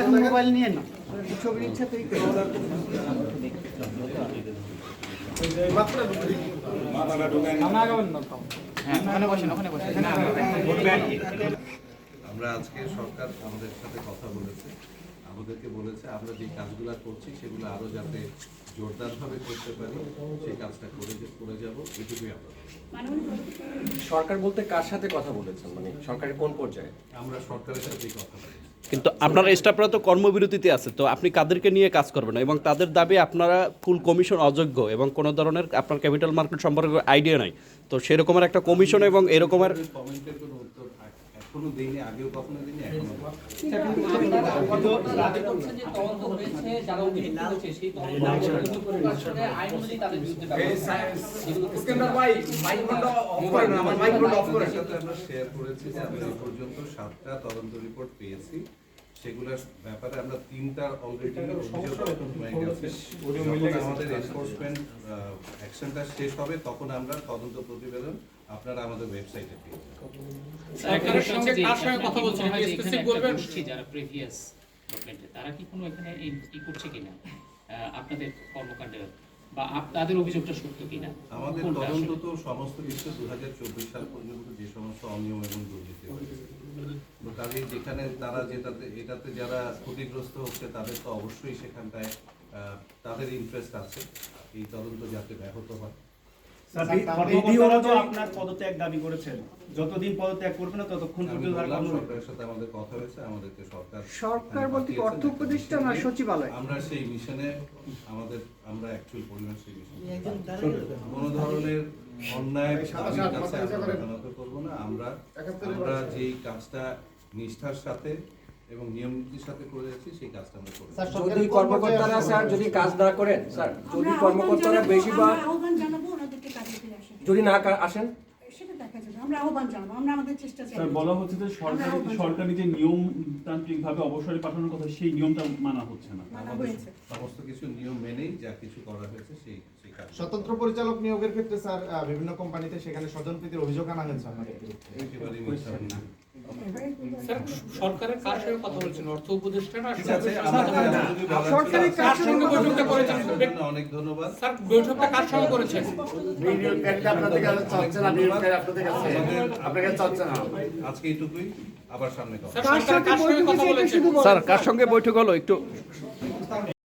এখন মোবাইল নিয়ে না ছবির ইচ্ছা তুই হ্যাঁ আমরা আজকে সরকার আমাদের সাথে কথা বলেছে। আমাদেরকে বলেছে আমরা যে কাজগুলো করছি সেগুলো আরও যাতে জোরদারভাবে করতে পারি সেই কাজটা করে করে যাব। এটুকুই আমরা সরকার বলতে কার সাথে কথা বলেছেন? মানে সরকারের কোন পর্যায়ে? আমরা সরকারের সাথে কথা বলি কিন্তু আপনারা স্টাফরা তো কর্মবিরতিতে আছে তো আপনি কাদেরকে নিয়ে কাজ করবেন এবং তাদের দাবি আপনারা ফুল কমিশন অযোগ্য এবং কোনো ধরনের আপনার ক্যাপিটাল মার্কেট সম্পর্কে আইডিয়া নাই। তো সেরকমের একটা কমিশন এবং এরকমের কমেন্টের কোনো দিইনি আগেও কখনো দিনে এখনও শেয়ার করেছি যে আমি পর্যন্ত সাতটা তদন্ত রিপোর্ট পেয়েছি। সেগুলোর ব্যাপারে আমরা তিনটা অলরেডি আমাদের এনফোর্সমেন্ট অ্যাকশনটা শেষ হবে তখন আমরা তদন্ত প্রতিবেদন আপনারা আমাদের ওয়েবসাইটে পেয়ে যাবেন যারা প্রিভিয়াস তারা কি কোনো এখানে ই- করছে কিনা? আহ, আপনাদের কর্মকাণ্ডে বা তাদের অভিযোগটা সত্য কিনা? আমাদের তদন্ত তো সমস্ত কিছু দু হাজার চব্বিশ সাল পর্যন্ত যে সমস্ত অনিয়ম এবং দুর্নীতি হয়েছে। কাজেই যেখানে তারা যেটাতে, এটাতে যারা ক্ষতিগ্রস্ত হচ্ছে তাদের তো অবশ্যই সেখানটায় তাদের ইন্টারেস্ট আছে। এই তদন্ত যাতে ব্যাহত হয়। কর্মকর্তারা তো আপনার পদত্যাগ দাবি করেছেন। যতদিন পদত্যাগ করবে না ততক্ষণ পর্যন্ত তার বললাম কর্ম- সরকারের সাথে আমাদের কথা হয়েছে আমাদেরকে সরকার সরকার বলতে অর্থ উপদেষ্টা না সচিবালয়? আমরা সেই মিশনে আমাদের আমরা অ্যাকচুয়াল পরিমাণ সেই মিশনে কোনো ধরনের অন্যায় করব না। আমরা আমরা যেই কাজটা নিষ্ঠার সাথে এবং নিয়ম নীতির সাথে করে যাচ্ছি সেই কাজটা আমরা করে। যদি কর্মকর্তারা স্যার যদি কাজ না করেন স্যার যদি কর্মকর্তারা আহ্বান বেশিরভাগ জানাব, আমরা আহ্বান জানাব ওনাদেরকে কাজে ফিরে আসেন যদি না আসেন। সেটা দেখা যাবে। আমরা আহ্বান জানাব। আমরা আমাদের চেষ্টা স্যার বলা হচ্ছে যে সরকারি সরকারি যে নিয়মতান্ত্রিক অবসরে পাঠানোর কথা সেই নিয়মটা মানা হচ্ছে না। সমস্ত কিছু নিয়ম মেনেই যা কিছু করা হয়েছে সেই সেই স্বতন্ত্র পরিচালক নিয়োগের ক্ষেত্রে স্যার বিভিন্ন কোম্পানিতে সেখানে স্বজনপ্রীতির অভিযোগ আনা হয়েছে। আমাদের স্যার সরকারের কার সঙ্গে কথা বলছেন? অর্থ উপদেষ্টা না ঠিক আছে আমাদের এতটুকু বলার ছিল। সরকারি কাজ সঙ্গে বৈঠকটা করেছেন? অনেক ধন্যবাদ। স্যার বৈঠকটা কার সঙ্গে করেছেন? আজকে এইটুকুই আবার সামনে কথা স্যার সরকার কার সঙ্গে কথা বলেছেন? স্যার কার সঙ্গে বৈঠক হলো? একটু